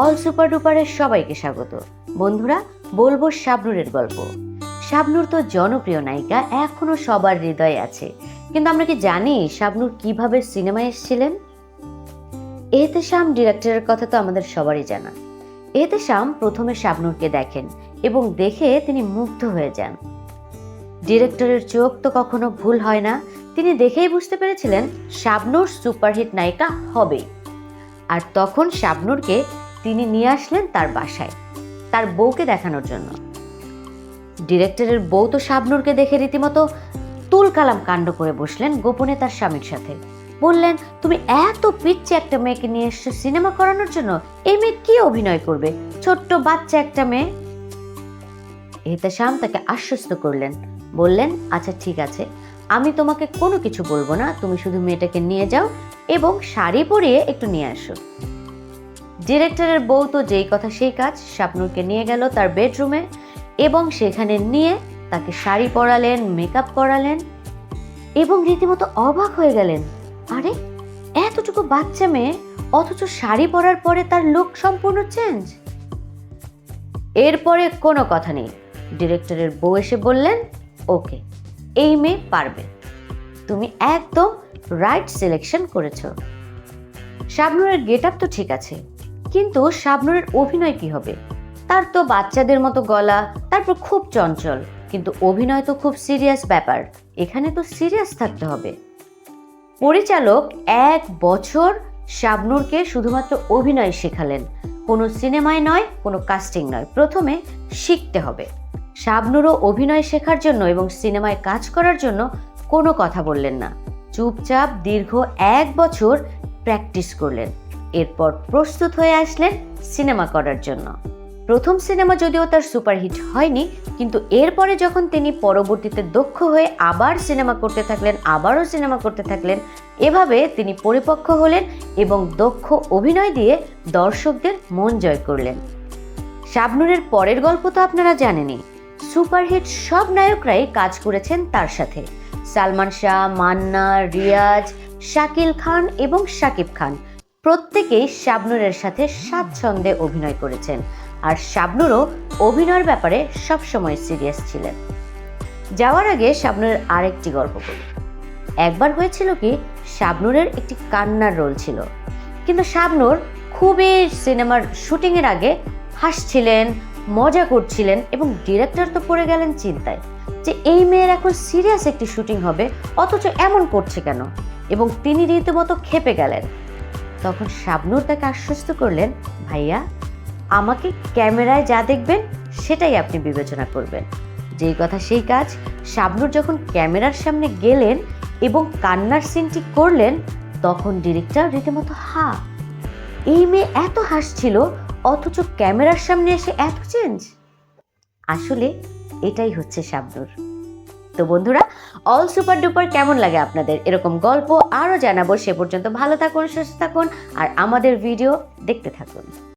All super ডুপারের সবাইকে স্বাগত। বন্ধুরা, বলব শাবনুরের গল্প। শাবনুর তো জনপ্রিয় নায়িকা, এখনও সবার হৃদয়ে আছে। কিন্তু আমরা কি জানি শাবনুর কীভাবে সিনেমায় এসেছিলেন? এতে শাম ডিরেক্টরের কথা তো আমাদের সবারই জানা। শাম প্রথমে শাবনুরকে দেখেন এবং দেখে তিনি মুগ্ধ হয়ে যান। ডিরেক্টরের চোখ তো কখনো ভুল হয় না, তিনি দেখেই বুঝতে পেরেছিলেন শাবনুর সুপারহিট নায়িকা হবেই আর তখন শাবনুরকে তিনি নিয়ে আসলেন তার বাসায়, তার বউকে দেখানোর জন্য। ডিরেক্টরের বউ তো শাবনুরকে দেখে রীতিমতো তুল কালাম কাণ্ড করে বসলেন গোপনে তার স্বামীর সাথে। বললেন, তুমি এত পিচ্ছে একটা মেয়েকে নিয়ে এসছো সিনেমা করানোর জন্য, এই মেয়ে কি অভিনয় করবে? ছোট্ট বাচ্চা একটা মেয়ে? এতে শ্যাম তাকে আশ্বস্ত করলেন, বললেন আচ্ছা ঠিক আছে, আমি তোমাকে কোনো কিছু বলব না, তুমি শুধু মেয়েটাকে নিয়ে যাও এবং শাড়ি পরিয়ে একটু নিয়ে আসো। ডিরেক্টরের বউ তো যেই কথা সেই কাজ শাপনুরকে নিয়ে গেল তার বেডরুমে এবং সেখানে নিয়ে তাকে শাড়ি পরালেন মেকআপ করালেন এবং রীতিমতো অবাক হয়ে গেলেন। আরে, এতটুকু বাচ্চা মেয়ে, অথচ শাড়ি পরার পরে তার লুক সম্পূর্ণ চেঞ্জ এরপরে কোনো কথা নেই। ডিরেক্টরের বউ এসে বললেন, ওকে, এই মেয়ে পারবে। তুমি একদম রাইট সিলেকশন করেছ। শাবনুরের গেট আপ তো ঠিক আছে কিন্তু শাবনুরের অভিনয় কি হবে? তার তো বাচ্চাদের মতো গলা, তারপর খুব চঞ্চল। কিন্তু অভিনয় তো খুব সিরিয়াস ব্যাপার। এখানে তো সিরিয়াস থাকতে হবে। পরিচালক এক বছর শাবনুরকে শুধুমাত্র অভিনয় শেখালেন। কোনো সিনেমায় নয়, কোনো কাস্টিং নয়। প্রথমে শিখতে হবে। শাবনুরও অভিনয় শেখার জন্য এবং সিনেমায় কাজ করার জন্য কোনো কথা বললেন না। চুপচাপ দীর্ঘ এক বছর প্র্যাকটিস করলেন। এরপর প্রস্তুত হয়ে আসলেন সিনেমা করার জন্য। প্রথম সিনেমা যদিও তার সুপারহিট হয়নি, কিন্তু এরপরে যখন তিনি পরবর্তীতে দক্ষ হয়ে আবার সিনেমা করতে থাকলেন, আবারও সিনেমা করতে থাকলেন, এভাবে তিনি পরিপক্ক হলেন এবং দক্ষ অভিনয় দিয়ে দর্শকদের মন জয় করলেন। শাবনুরের পরের গল্প তো আপনারা জানেনই। সুপারহিট সব নায়করাই কাজ করেছেন তার সাথে। সালমান শাহ, মান্না, রিয়াজ, শাকিল খান এবং শাকিব খান। প্রত্যেকেই শাবনুরের সাথে স্বাচ্ছন্দ্যে অভিনয় করেছেন। আর শাবনুরও অভিনয়ের ব্যাপারে সবসময় সিরিয়াস ছিলেন। যাওয়ার আগে শাবনুরের আরেকটি গল্প করি একবার হয়েছিল কি, শাবনুরের একটি কান্নার রোল ছিল। কিন্তু শাবনুর খুবই সিনেমার শুটিংয়ের আগে হাসছিলেন, মজা করছিলেন এবং ডিরেক্টর তো পড়ে গেলেন চিন্তায় যে এই মেয়ের এখন সিরিয়াস একটি শুটিং হবে, অথচ এমন করছে কেন? এবং তিনি রীতিমতো খেপে গেলেন। তখন শাবনুর তাকে আশ্বস্ত করলেন, ভাইয়া, আমাকে ক্যামেরায় যা দেখবেন, সেটাই আপনি বিবেচনা করবেন। যেই কথা সেই কাজ, শাবনুর যখন ক্যামেরার সামনে গেলেন এবং কান্নার সিনটি করলেন, তখন ডিরেক্টর রীতিমতো হা, এই মেয়ে এত হাসছিল, অথচ ক্যামেরার সামনে এসে এত চেঞ্জ? আসলে এটাই হচ্ছে শাবনুর। তো বন্ধুরা অল সুপার ডুপার কেমন লাগে আপনাদের? এরকম গল্প আরও জানাব। সে পর্যন্ত ভালো থাকুন, সুস্থ থাকুন, আর আমাদের ভিডিও দেখতে থাকুন।